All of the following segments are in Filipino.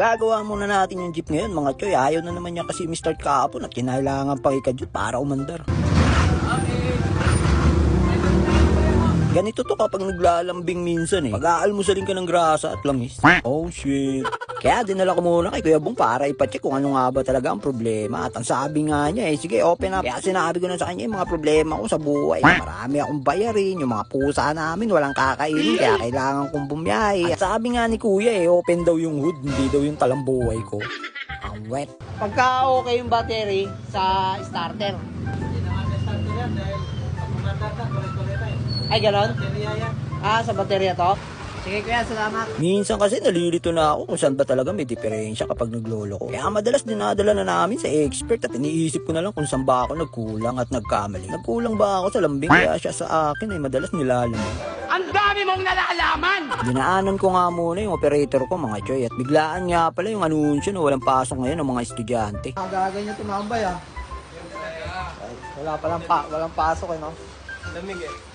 Gagawa muna natin yung jeep ngayon mga choy. Ayaw na naman niya kasi mi-start kahapon at kinailangan pa ikadjut para umandar. Ganito to kapag naglalambing minsan eh. Pag-aalmusalin ka ng grasa at langis. Oh shit. Kaya dinala ko muna kay Kuya Bong para ipacheck kung ano nga ba talaga ang problema. At ang sabi nga niya eh, sige open up. Kaya sinabi ko na sa kanya yung mga problema ko sa buhay. Marami akong bayarin, yung mga pusa namin walang kakainin. Kaya kailangan kong bumiyahe. At sabi nga ni Kuya eh, open daw yung hood, hindi daw yung talambuhay ko. Ang wet. Pagka okay yung battery sa starter, ay ganon? Ah, sa baterya to? Sige kuya, salamat. Minsan kasi nalilito na ako kung saan ba talaga may diferensya kapag naglolo ko. Kaya madalas dinadala na namin sa expert at iniisip ko na lang kung saan ba ako nagkulang at nagkamali. Nagkulang ba ako sa lambing kaya siya sa akin ay madalas nilalamig. Ang dami mong nalalaman! Dinaanan ko nga muna yung operator ko mga choy at biglaan nga pala yung anunsyo na walang pasok ngayon ng mga estudyante. Ang gagawin niya tumambay ah. Wala palang pa, walang pasok eh no? Lamig eh.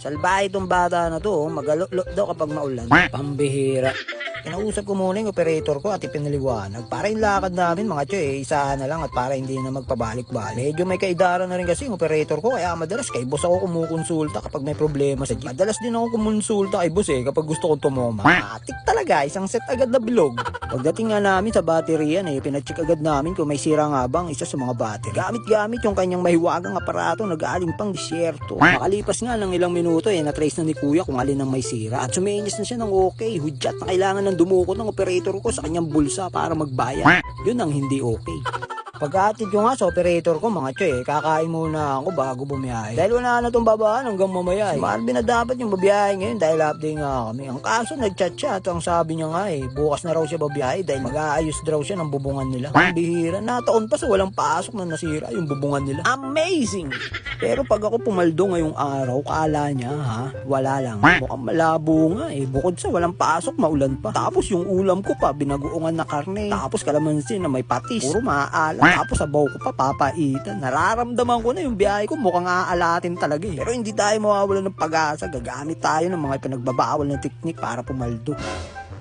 Salbahe itong bata na to, oh. magalok daw kapag maulan. Pambihira. Kinausap ko muna yung operator ko at ipinaliwanag. Para yung lakad namin mga tyo eh, isa na lang at para hindi na magpabalik-balik. Medyo may kaidara na rin kasi yung operator ko kaya madalas kay boss ako kumukonsulta kapag may problema sa jeep. Madalas din ako kumonsulta kay boss eh kapag gusto kong tumoma. Matik talaga, isang set agad na bilog. Pagdating nga namin sa bateryan eh, pinacheck agad namin kung may sira nga bang isa sa mga battery. Gamit-gamit yung kanyang mahiwagang aparato na galing pang disyerto. Makalipas nga ng ilang minuto eh, na-trace na ni kuya kung alin ang may sira. At sumenyas na siya ng okay, hudyat na kailangan ng dumukot ng operator ko sa kanyang bulsa para magbayad. Yun ang hindi okay. Pagkatid ko nga sa operator ko mga tsoy, eh, kakain muna ako bago bumiyahe. Dahil wala na itong babaan hanggang mamaya. Eh. Si Marvin na dapat yung babiyahe ngayon dahil update nga kami. Ang kaso nagchat siya at ang sabi niya nga eh, bukas na raw siya babiyahe dahil mag-aayos daw siya ng bubungan nila. Ang bihira, nataon pa sa walang pasok na nasira yung bubungan nila. Amazing! Pero pag ako pumaldo ngayong araw, kala niya ha, wala lang. Mukhang malabo nga eh. Bukod sa walang pasok, maulan pa. Tapos yung ulam ko pa, binagoongan na karne. Tapos kalamansi na may patis. Puro maaalat. Tapos sabaw ko pa, papaitan. Nararamdaman ko na yung biyahe ko, mukhang aalatin talaga eh. Pero hindi tayo mawawalan ng pag-asa. Gagamit tayo ng mga pinagbabawal na teknik para pumaldo.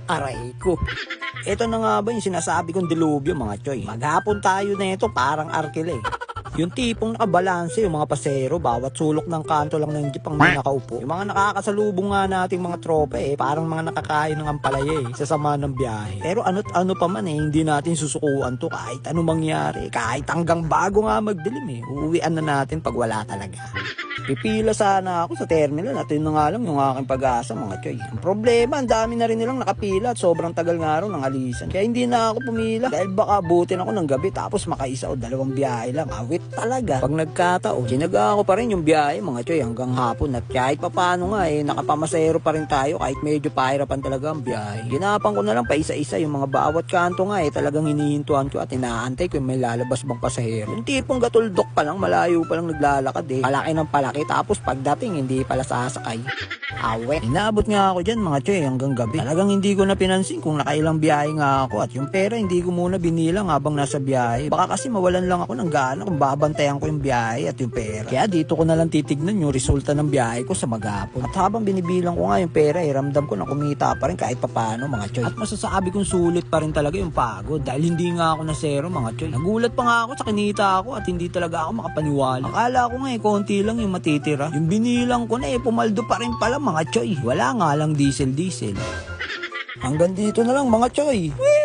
Aray ko. Ito na nga ba yung sinasabi kong dilubyo mga choy. Maghapon tayo na ito parang arkile. Yung tipong nakabalanse yung mga pasero, bawat sulok ng kanto lang ng jeep ang may nakaupo. Yung mga nakakasalubong nga nating mga tropa eh, parang mga nakakain ng ampalaya eh, sa sama ng biyahe. Pero ano't ano pa man eh, hindi natin susukuan to kahit ano mangyari. Kahit hanggang bago nga magdilim eh, uuwian na natin pag wala talaga. Pipila sana ako sa terminal at yun na nga lang yung aking pag-asa mga choy. Ang problema, ang dami na rin nilang nakapila at sobrang tagal nga raw ng alisan. Kaya hindi na ako pumila dahil baka abutin ako ng gabi tapos makaisa o dalawang biyahe lang. Awit talaga. Pag nagkataon, sinaga ko pa rin yung biyahe mga choy hanggang hapon at kahit papano nga eh, nakapamasero pa rin tayo kahit medyo pahirapan talaga ang biyahe. Ginapan ko na lang pa isa-isa yung mga bawat kanto nga eh talagang hinihintuan ko at inaantay ko yung may lalabas bang pasahero. Yung tipong gatuldok pa lang, malayo pa lang naglalakad eh. Palaki ng palaki tapos pagdating hindi pala sasakay. Awet. Inabot nga ako dyan mga choy hanggang gabi. Talagang hindi ko na pinansin kung nakailang biyahe nga ako at yung pera hindi ko muna binilang habang nasa biyahe. Baka kasi mawalan lang ako ng gana kung babantayan ko yung biyahe at yung pera. Kaya dito ko na lang titignan yung resulta ng biyahe ko sa maghapon. At habang binibilang ko nga yung pera, eh, ramdam ko na kumita pa rin kahit papano mga choy. At masasabi kong sulit pa rin talaga yung pagod dahil hindi nga ako na zero mga choy. Nagulat pa nga ako sa kinita ako at hindi talaga ako makapaniwala. Akala ko nga eh, konti lang yung matitira. Yung binilang ko na eh, pumaldo pa rin pala mga choy. Wala nga lang diesel-diesel. Hanggang dito na lang mga choy. Whee!